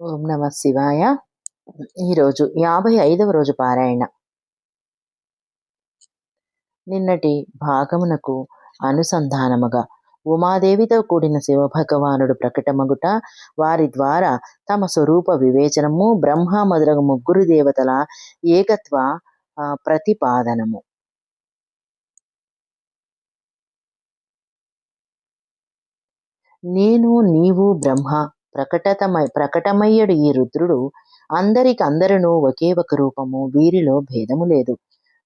ఓం నమ శివాయ. ఈరోజు యాభై ఐదవ రోజు పారాయణ. నిన్నటి భాగమునకు అనుసంధానముగా ఉమాదేవితో కూడిన శివభగవానుడు ప్రకటమగుట వారి ద్వారా తమ స్వరూప వివేచనము బ్రహ్మ మొదలగు ముగ్గురు దేవతల ఏకత్వ ప్రతిపాదనము. నేను నీవు బ్రహ్మ ప్రకటతమై ప్రకటమయ్యడు ఈ రుద్రుడు. అందరికి అందరును ఒకే ఒక రూపము వీరిలో భేదము లేదు.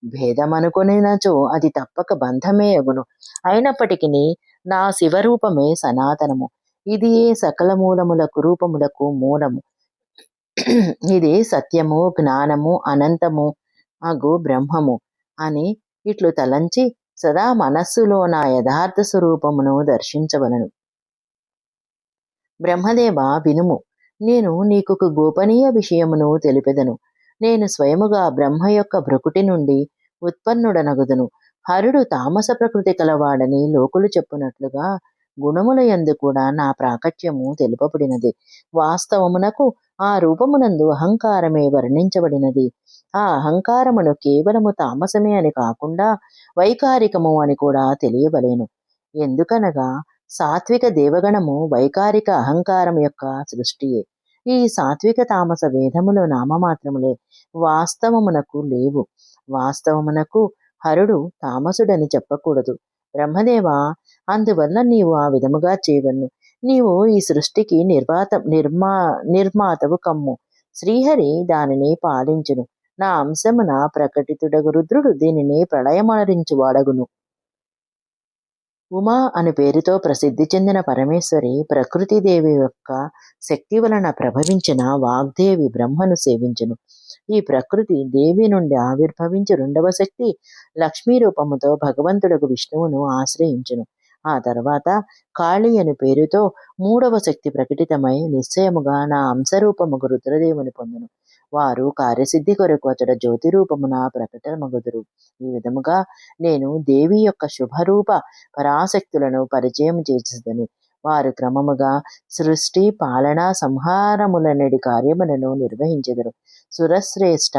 భేదమనుకొనినచో అది తప్పక బంధమే అగును అయినప్పటికీ నా శివరూపమే సనాతనము. ఇది సకల మూలములకు రూపములకు మూలము. ఇది సత్యము జ్ఞానము అనంతము అగు బ్రహ్మము అని ఇట్లు తలంచి సదా మనస్సులో నా యథార్థ స్వరూపమును దర్శించవలను. బ్రహ్మదేవ వినుము. నేను నీకొక గోపనీయ విషయమును తెలిపెదను. నేను స్వయముగా బ్రహ్మ యొక్క భ్రకుటి నుండి ఉత్పన్నుడనగుదును. హరుడు తామస ప్రకృతి కలవాడని లోకులు చెప్పునట్లుగా గుణముల యందు కూడా నా ప్రాకట్యము తెలుపబడినది. వాస్తవమునకు ఆ రూపమునందు అహంకారమే వర్ణించబడినది. ఆ అహంకారమును కేవలము తామసమే అని కాకుండా వైకారికము అని కూడా తెలియబలేను ఎందుకనగా సాత్విక దేవగణము వైకారిక అహంకారం యొక్క సృష్టియే. ఈ సాత్విక తామస వేదములు నామమాత్రములే వాస్తవమునకు లేవు. వాస్తవమునకు హరుడు తామసుడని చెప్పకూడదు. బ్రహ్మదేవ అందువల్ల నీవు ఆ విధముగా చేయవన్ను. నీవు ఈ సృష్టికి నిర్వాత నిర్మా నిర్మాతవు కమ్ము. శ్రీహరి దానిని పాలించును. నా అంశమున ప్రకటితుడగు రుద్రుడు దీనిని ప్రళయమరించువాడగును ఉమా అను పేరుతో ప్రసిద్ధి చెందిన పరమేశ్వరి ప్రకృతిదేవి యొక్క శక్తి వలన ప్రభవించిన వాగ్దేవి బ్రహ్మను సేవించును. ఈ ప్రకృతి దేవి నుండి ఆవిర్భవించి రెండవ శక్తి లక్ష్మీ రూపముతో భగవంతుడకు విష్ణువును ఆశ్రయించును. ఆ తర్వాత కాళీ అను పేరుతో మూడవ శక్తి ప్రకటితమై నిశ్చయముగా నా అంశరూపముగు రుద్రదేవుని పొందును. వారు కార్యసిద్ధి కొరకు అతడ జ్యోతి రూపమున ప్రకటమగుదురు ఈ విధముగా నేను దేవి యొక్క శుభరూప పరాశక్తులను పరిచయం చేసేదని వారు క్రమముగా సృష్టి పాలన సంహారములనడి కార్యములను నిర్వహించెదరు. సురశ్రేష్ఠ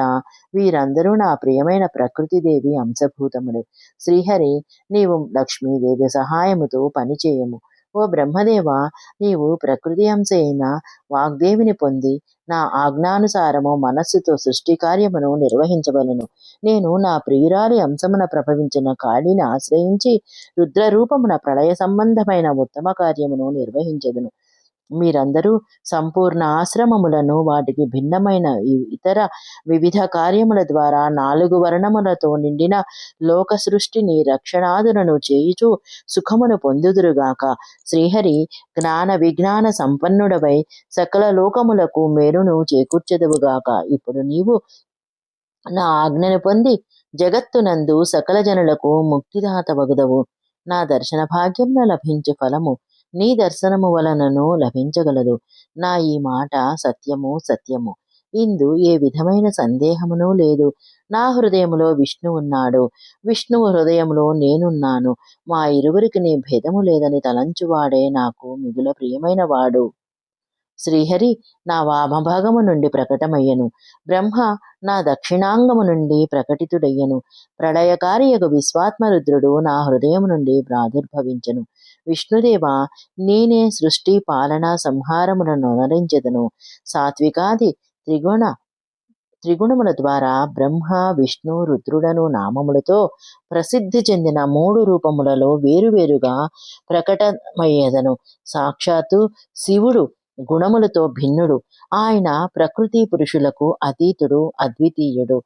వీరందరూ నా ప్రియమైన ప్రకృతిదేవి అంశభూతములు. శ్రీహరి నీవు లక్ష్మీదేవి సహాయముతో పనిచేయము. ఓ బ్రహ్మదేవ నీవు ప్రకృతి అంశ అయిన వాగ్దేవిని పొంది నా ఆజ్ఞానుసారము మనస్సుతో సృష్టి కార్యమును నిర్వహించవలను. నేను నా ప్రియురాలి అంశమున ప్రభవించిన కాళిని ఆశ్రయించి రుద్రరూపమున ప్రళయ సంబంధమైన ఉత్తమ కార్యమును నిర్వహించదును. మీరందరూ సంపూర్ణ ఆశ్రమములను వాటికి భిన్నమైన ఇతర వివిధ కార్యముల ద్వారా నాలుగు వర్ణములతో నిండిన లోక సృష్టిని రక్షణాదులను చేయుచు సుఖమును పొందుదురుగాక. శ్రీహరి జ్ఞాన విజ్ఞాన సంపన్నుడవై సకల లోకములకు మేలును చేకూర్చెదవుగాక. ఇప్పుడు నీవు నా ఆజ్ఞను పొంది జగత్తునందు సకల జనులకు ముక్తిదాత వగుదవు. నా దర్శన భాగ్యంలో లభించు ఫలము. నీ దర్శనము వలనను లభించగలదు. నా ఈ మాట సత్యము సత్యము. ఇందు ఏ విధమైన సందేహమును లేదు. నా హృదయములో విష్ణు ఉన్నాడు. విష్ణువు హృదయంలో నేనున్నాను. మా ఇరువురికి నీ భేదము లేదని తలంచువాడే నాకు మిగుల ప్రియమైన వాడు. శ్రీహరి నా వామభాగము నుండి ప్రకటమయ్యను. బ్రహ్మ నా దక్షిణాంగము నుండి ప్రకటితుడయ్యను. ప్రళయకారియగు విశ్వాత్మరుద్రుడు నా హృదయం నుండి ప్రాదుర్భవించను. విష్ణుదేవ నేనే సృష్టి పాలన సంహారములను అనరించెదను సాత్వికాది త్రిగుణ త్రిగుణముల ద్వారా బ్రహ్మ విష్ణు రుద్రుడను నామములతో ప్రసిద్ధి చెందిన మూడు రూపములలో వేరువేరుగా ప్రకటమయ్యేదను. సాక్షాత్తు శివుడు గుణములతో భిన్నుడు. ఆయన ప్రకృతి పురుషులకు అతీతుడు అద్వితీయుడు.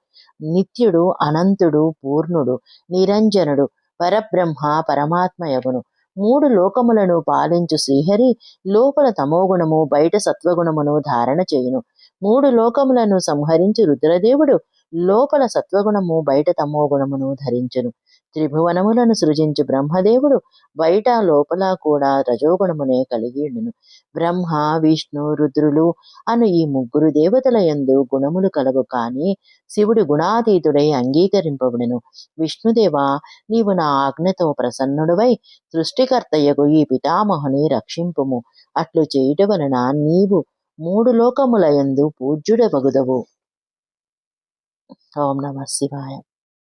నిత్యుడు అనంతుడు పూర్ణుడు నిరంజనుడు పరబ్రహ్మ పరమాత్మయగును. మూడు లోకములను పాలించు శ్రీహరి లోపల తమోగుణము బయట సత్వగుణమును ధారణ చేయును. మూడు లోకములను సంహరించి రుద్రదేవుడు లోపల సత్వగుణము బయట తమోగుణమును ధరించును. త్రిభువనములను సృజించు బ్రహ్మదేవుడు బయట లోపల కూడా రజోగుణమునే కలిగిండును బ్రహ్మ విష్ణు రుద్రులు అను ఈ ముగ్గురు దేవతల యందు గుణములు కలవు కానీ శివుడి గుణాతీతుడై అంగీకరింపబడును. విష్ణుదేవ నీవు నా ఆజ్ఞతో ప్రసన్నుడవై సృష్టికర్తయ్యకు ఈ పితామహుని రక్షింపుము. అట్లు చేయుట వలన నీవు మూడు లోకములయందు పూజ్యుడవగుదవు. ఓం నమ శివాయ.